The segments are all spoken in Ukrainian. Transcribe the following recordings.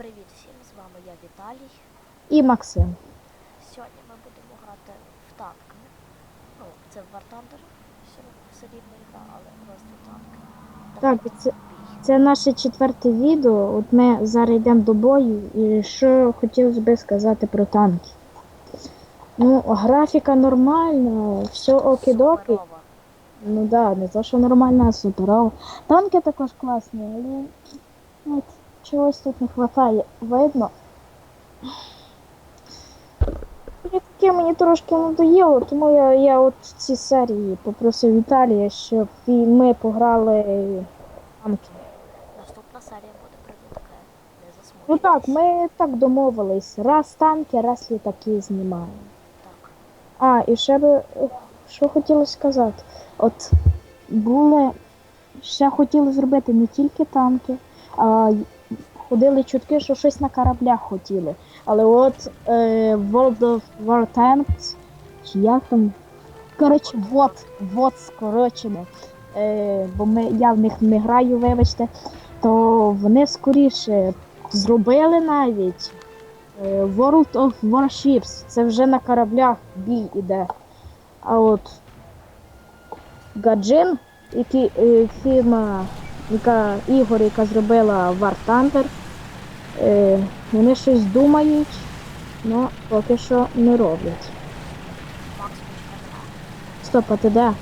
Привіт всім, з вами я Віталій. І Максим. Сьогодні ми будемо грати в танки. Ну, це War Thunder, все, все гра, але просто танки. Так, це- Це наше четверте відео. От ми зараз йдемо до бою. І що хотілося би сказати про танки. Ну, графіка нормальна, все. Суперова. Ну да, не то, що нормальна, а суперова. Танки також класні, але от, чогось тут не вистачає. Видно. Яке мені трошки надоїло, тому я, я от в цій серії попросив Віталія, щоб і ми пограли танки. Наступна серія буде. Не засмутитесь. Ну так, ми так домовились. Раз танки, раз літаки знімаємо. Так. А, і ще би що хотіла сказати. От були ще хотіли зробити не тільки танки, а ходили чутки, що щось на кораблях хотіли. Але от е, World of War Tanks, чи як там. Коротше, вот, вот скорочено. Е, бо ми, я в них не граю, вибачте, то вони скоріше зробили навіть е, World of Warships. Це вже на кораблях бій іде. А от Гаджин, який е, фірма, яка Ігор, яка зробила War Thunder, е, вони щось думають, але поки що не роблять. Стоп, а ти де?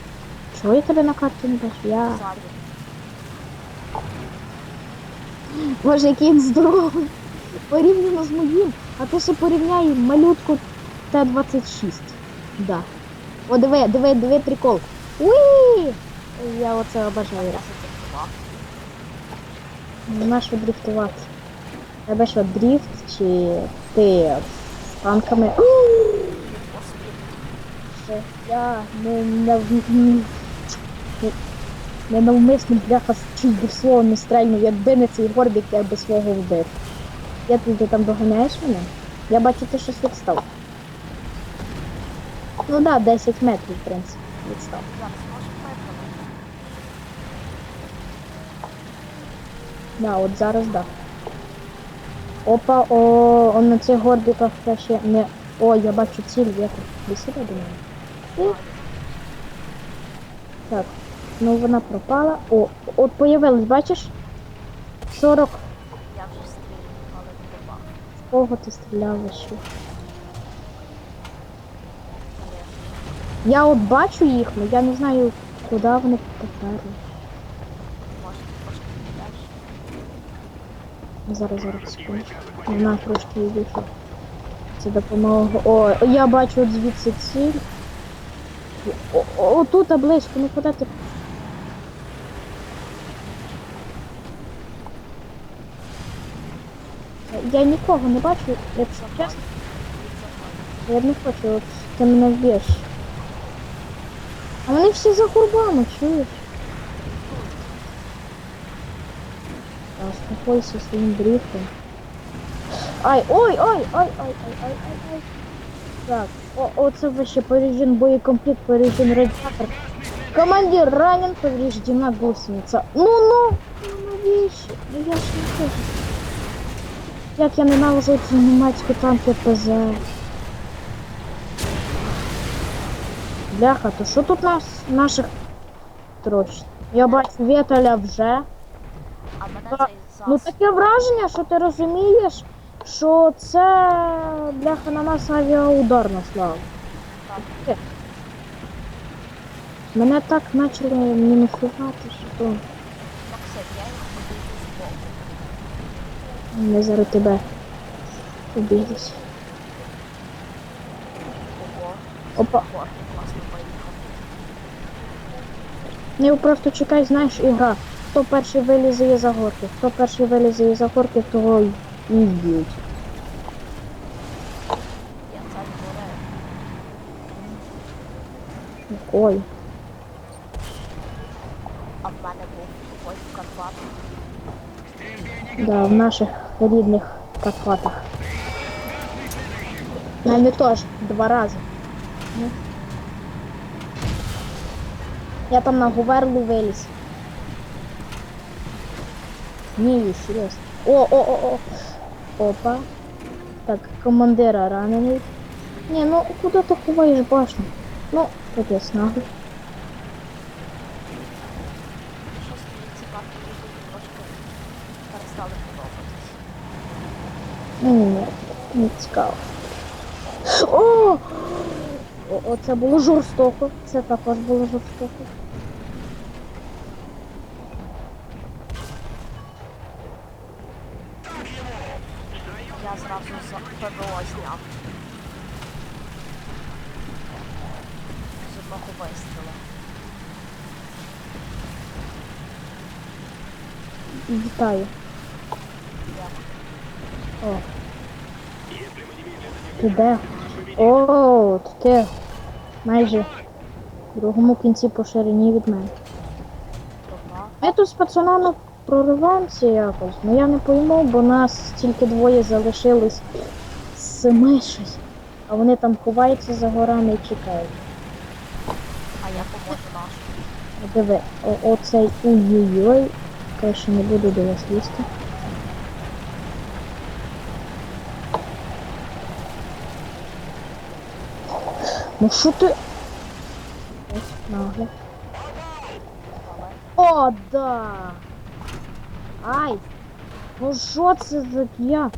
Чого я тебе на карті не бачу? Я. Боже, який він здоровий. Порівняно з моїм. А ти ще порівняй малютку Т-26. Да. О, диви, диви, диви прикол. Уї! Я оце обожаю. Що дрифтувати. Тебе що, дрифт чи ти з танками? Я не, не, не, не навмисно бляха чуть би слово не стрельнув, якби не цей горбик, я би свого вбив. Я ти, там доганяєш мене? Я бачу, ти щось відстав. Ну так, да, 10 метрів, в принципі, відстав. Да, от зараз да. Опа, о, он на цих горбиках я ще не. О, я бачу ціль, я тут висіла до мене. Так, ну вона пропала. О, от появилась, бачиш? 40 Я вже стрілю, але не добав. з кого ти стріляла ще? Я от бачу їх, але я не знаю, куди вони поперли. Зараз, зараз, секунду. Вона трошки відійшла. Це допомогло. О, я бачу от звідси ціль. О, о, тут близько, ну куди ти? Я нікого не бачу, якщо чесно. Я не хочу, от ти мене вб'єш. А вони всі за гурбами, чуєш? Успокойся своїм дрифтом. Ай, ой, ой, ой, ой, ой, ой, ой, ой. Так, о, оце вообще поврежден боекомплект, поврежден радиатор. Командир ранен, повреждена гусеница. Ну, ну, ну навіщо? Ну я ж не хочу. Як я ненавижу ці німецькі танки ПЗ. Бляха, то що тут нас, наших трощить? Я бачу Вєталя вже. А мене Та- цей Ну таке враження, що ти розумієш, що це бляха на нас авіаудар наслав. Так. Мене так почали мінусувати, що то Максим, я його побіжу збоку. ми зараз тебе. Ого. Опа. Поїхав. Ну просто чекай, знаєш, ігра. Хто перший вилізе із загорки, хто перший вилізе із загорки, того й горе. Ой. А в мене був бой в Карпатах. Да, в наших рідних Карпатах. Мене теж два рази. Я там на Гуверлу виліз. Не, серьезно. О, о, о, о. Опа. Так, командира раненый. Не, ну куди ты ховаешь башню? Ну, капец, нахуй. Ні, не цікаво. О! О, це було жорстоко. Це також було жорстоко. Зняв. З одного вистріла. Вітаю. О. Ти де? О, ти майже в другому кінці по ширині від мене. Ми тут з пацанами прориваємося якось, ну я не пойму, бо нас тільки двоє залишилось семи щось. А вони там ховаються за горами і чекають. А я поможу нашу. Диви, о- оцей ой-ой-ой. Краще не буду до вас лізти. Ну що ти? Ось, нагло. О, да! Ай! Ну що це за я?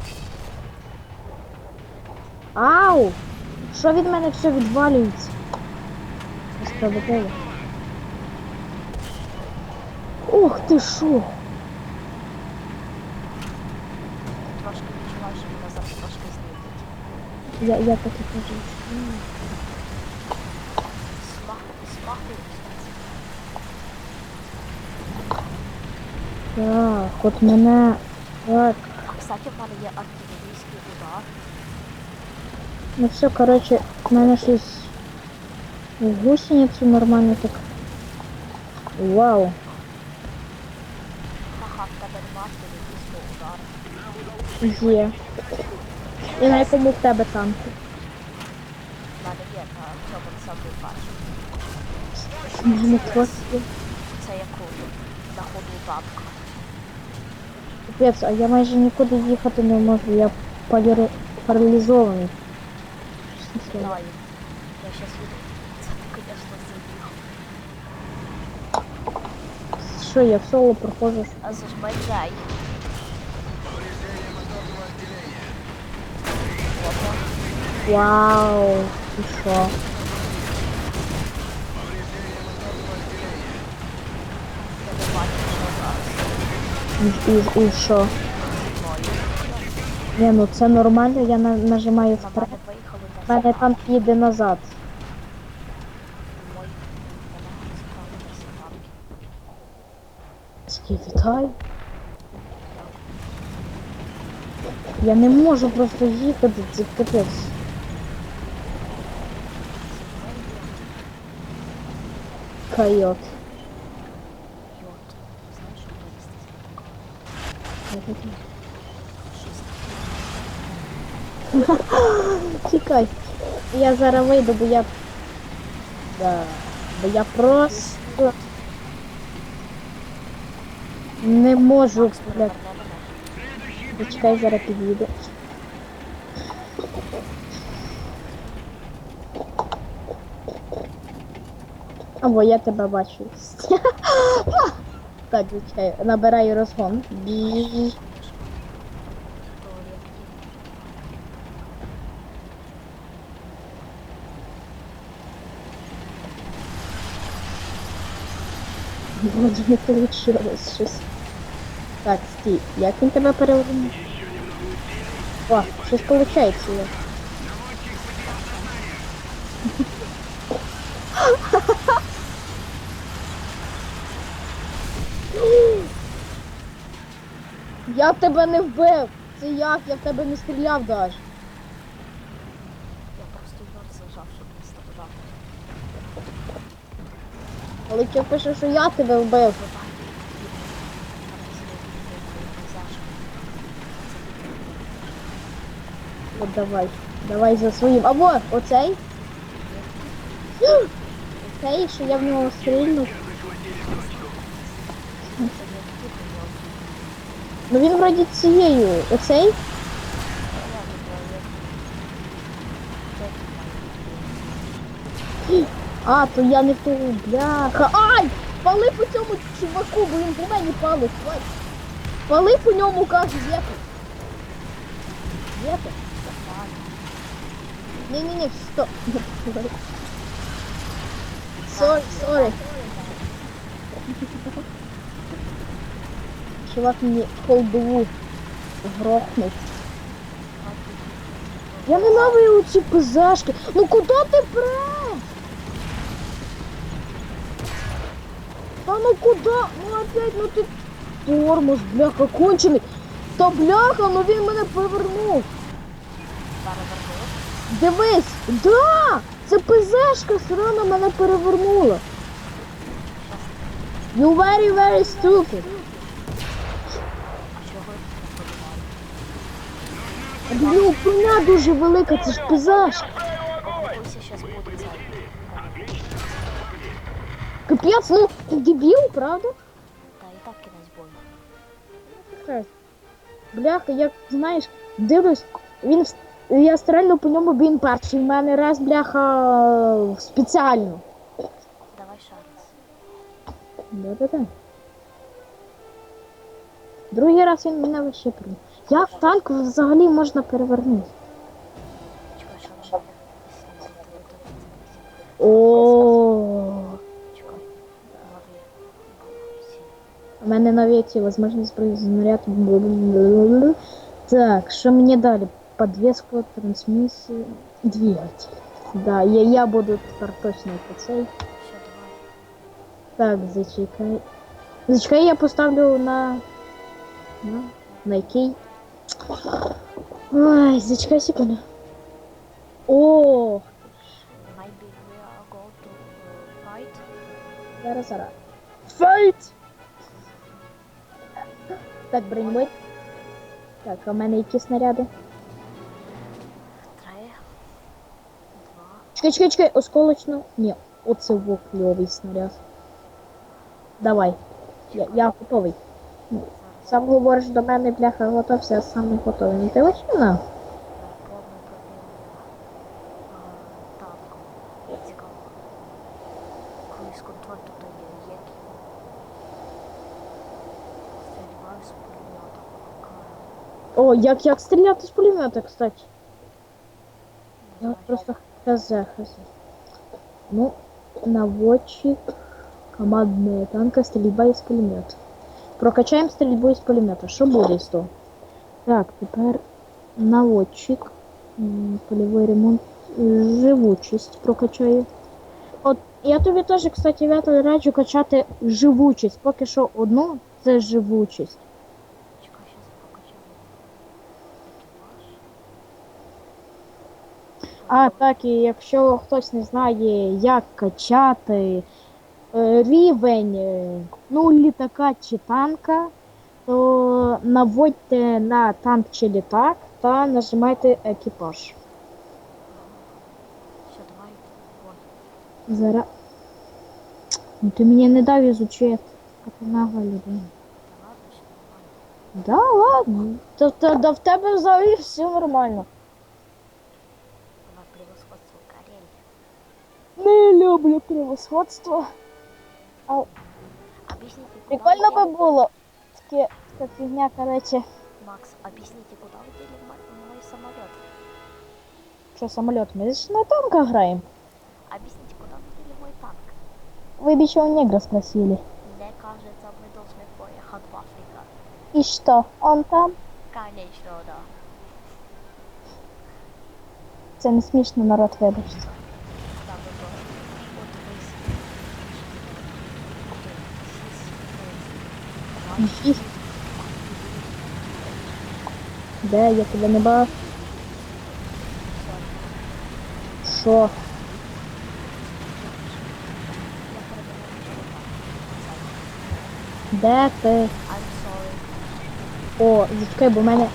Ау! Що від мене все відвалюється? Несправедливо. Ух ти що? трошки відчуваю, що мене зараз трошки. Я, я так і кажу. Смаху, смаху. Так, от мене. Так. А кстати, в мене є артилерійський удар. Ну все, мене щось в гусеницю нормально так. Вау. Є. І на якому в тебе танку? В мене є на цьому самому першому. В просто. Це як. На ходу танка. Капець, а я майже нікуди їхати не можу, я паралізований. Не. Я ти, звісно, забіг. Що я в соло проходжу? А зажми цей. Опа. Вау! І що? Я не бачу, що зараз І, що? Ні, ну це нормально, я на, нажимаю На вперед. Мене танк їде назад. Скільки вітаю. Я не можу просто їхати, це капець. Койот. Чекай. Я зараз вийду, бо я. Да. Бо я просто не можу. Макс, Бля, переверни мене. Почекай, зараз підійде. Або я тебе бачу. Так, чекай, набираю розгон. Бі. Вроді не вийшло щось. Так, стій, як він тебе перевернув? О, щось виходить. Я. Тебе не вбив! Це як? Я в тебе не стріляв даже. Я просто його зажав, щоб не страждати. Але чи пише, що я тебе вбив? От давай. Давай за своїм. Або оцей. Оцей, що я в нього стрільнув. Ну він вроді цією. Оцей? А, то я не ту, бляха. Ай! Пали по цьому чуваку, бо він по мені палить. Пали по ньому, кажу, є. Є ти? Ні-ні-ні, стоп. Сорі, сорі. Чувак мені колдову грохнув. Я ненавидю ці пизашки. Ну куди ти преш? Та ну куди? Ну опять, ну ти тормоз, бляха, кончений. Та бляха, ну він мене повернув. Дивись, да! Це пизешка срана мене перевернула. You very, very stupid. А? Блю, коня дуже велика, це ж пизашка. Капець, ну ти дебіл, правда? Та і так кінець бою. Бляха, як знаєш, дивлюсь, він вс- я стрельну по ньому, бо він перший. В мене раз, бляха, спеціально. Давай ще раз. Да-да-да. Другий раз він мене вообще прийняв. Як танк взагалі можна перевернути? У мене навіть ці возможность снаряд. Так, що мені далі? Подвеску, трансмиссию, двигатель. Да, я, я буду тепер точно по цей. Ще давай. Так, зачекай. Зачекай, я поставлю на. На, на який. Ой, зачекай секунду. О, Maybe we are go to uh, fight. зараз зараз. Файт! Так, броньбой. Так, а в мене які снаряди? Три. Два. Чекай, чекай, чекай, осколочно. Ні, оце був кльовий снаряд. Давай. Я, я готовий. Сам говориш до мене, бляха, готовся, а сам не готовий. Ну ти вообще на? Повний пробіл танком. Цікаво. Круїз контроль тут є, як Стрільбаю з пулемета. О, як, як стріляти з пулемета, кстати. Я просто хз, хз. Ну, наводчик, командная танка, стрельба из пулемета. Прокачаємо стрільбу із пулемета. Що буде з? Так, тепер наводчик, м, польовий ремонт, живучість прокачаю. От я тобі теж, кстати, Вята, раджу качати живучість. Поки що одну це живучість. Чекай, щас покачаю. Екіпаж. А так, і якщо хтось не знає, як качати е, рівень е, ну, літака чи танка, то наводьте на танк чи літак та нажимайте екіпаж. Все, давай. Зараз. Ну ти мені не дав ізучити. Яка ти нагла людина. Ладно. Да, ладно. Тобто да в тебе взагалі все нормально. Не люблю превосходство. Объясните, куда Прикольно вы би було. Таке, така фігня, короче. Макс, объясните, куда вы дели мой, мой самолет? Що самоліт? Ми ж на танках граємо. Объясните, куда вы дели мой танк? Вы бы еще у негра спросили. Мне кажется, мы должны поехать в Африку. И что, он там? Конечно, да. Це не смішно, народ, вибачте. Де, я тебе не бачу. Що? Де ти? О, зачекай, бо в мене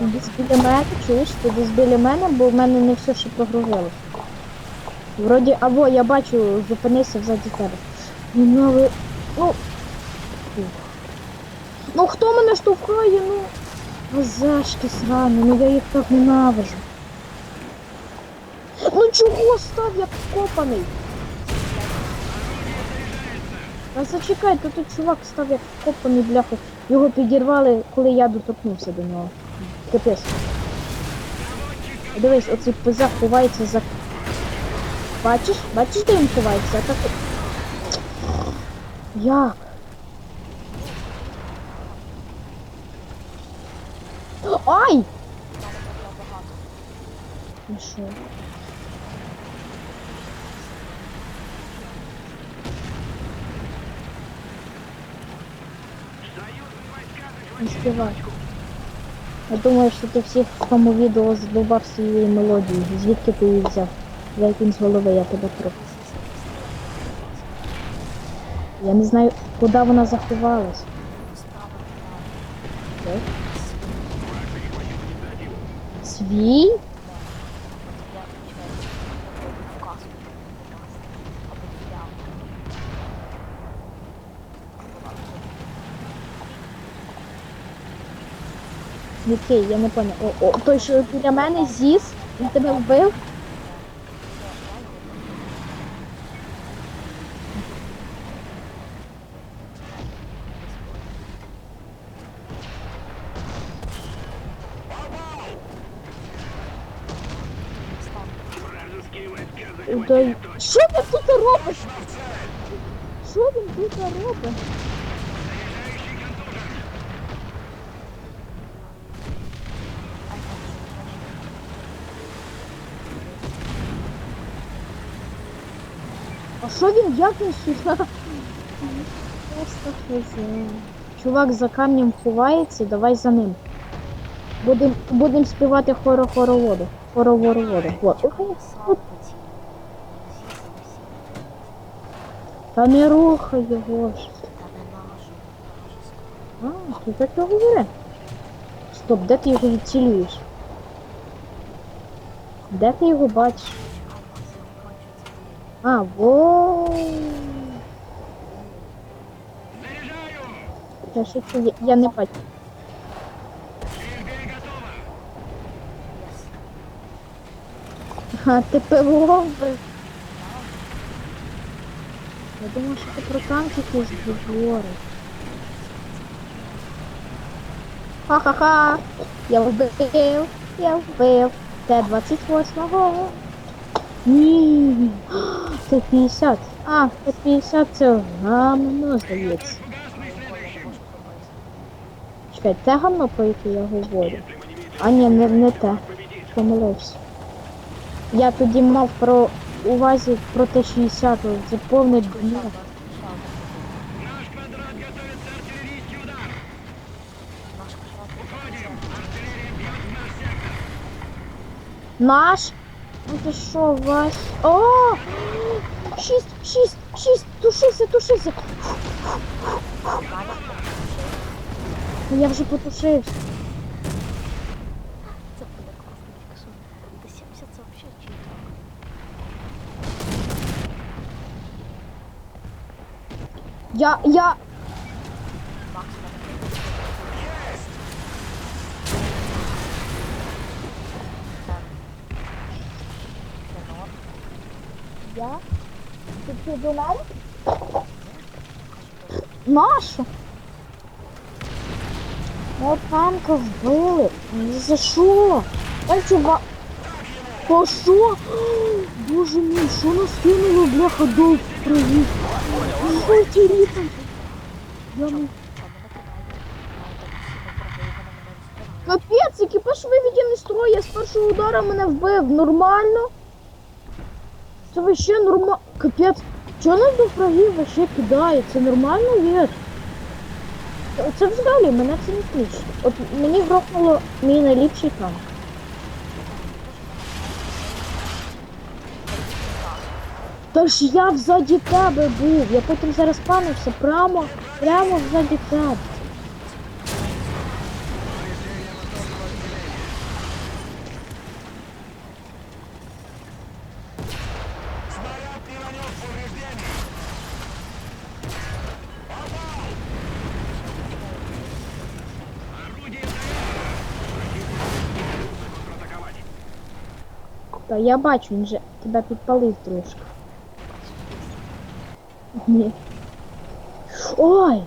десь біля мене, чуєш, ти десь біля мене, бо в мене не все ще прогрузилося. Вроді, або я бачу, зупинися взаді тебе. Ну, ви- ну. Ну хто мене штовхає, ну. Газашки срані, ну я їх так ненавижу. Ну чого став я копаний? Та зачекай, то тут чувак став як копаний бляху. Його підірвали, коли я доторкнувся до нього. Капець. Дивись, оцей пизак ховається за. Бачиш? Бачиш, де він ховається? А так... Як? Ай! Ну? Не співай. Я думаю, що ти всіх в тому відео задовбав своєю мелодією. Звідки ти її взяв? Як він з голови, я тебе трохи. Я не знаю, куди вона заховалась. Де? Свій? Який? Я не поняв. О, о, той, що біля мене з'їз, він тебе вбив? Той... Що він тут робиш? Що він тут робить? А що він як він сюди? Просто хазяїн. Чувак за камнем ховається, давай за ним. Будем, будем співати хоро хороводу. Хоровороводу. Вот. Сам потім. З'їздив всі. Та не рухай його ж. А, ти так і говори. Стоп, де ти його відцілюєш? Де ти його бачиш? А, во. Я шучу, я, не бачу. А ти пиво вбив. Я думав, що ти про танки якісь говориш. Ха-ха-ха! Я вбив, я вбив. Т-28-го. Ні. Це 50. А, це 50 це гамно, здається. Чекай, те гамно, про яке я говорю. А ні, не, не те. Помилився. Я тоді мав про увазі про Т-60, це повне дно. Наш квадрат. Наш? Ну ти що, Вась? О! Шість, шість, шість, тушися. Ну, Я вже потушився. Це буде класно, якщо Т-70 це взагалі чітко. Я, я, я? Ти до мене? Нашу? Мого танка вбили. За що? Ой, чувак. То що? Боже мій, що нас кинуло, бляха, до привіт. Жовті літом. Я не... Капець, екіпаж виведений не строю, я з першого удара мене вбив. Нормально? Це вообще нормально. Капець. Чого нас до врагів вообще кидає? Це нормально є? Це взагалі мене це не тичить. От мені грохнуло мій найліпший танк. Та ж я взаді тебе був. Я потім зараз панився прямо, прямо взаді тебе. Та я бачу, він же тебе підпалив трошки. 你。帅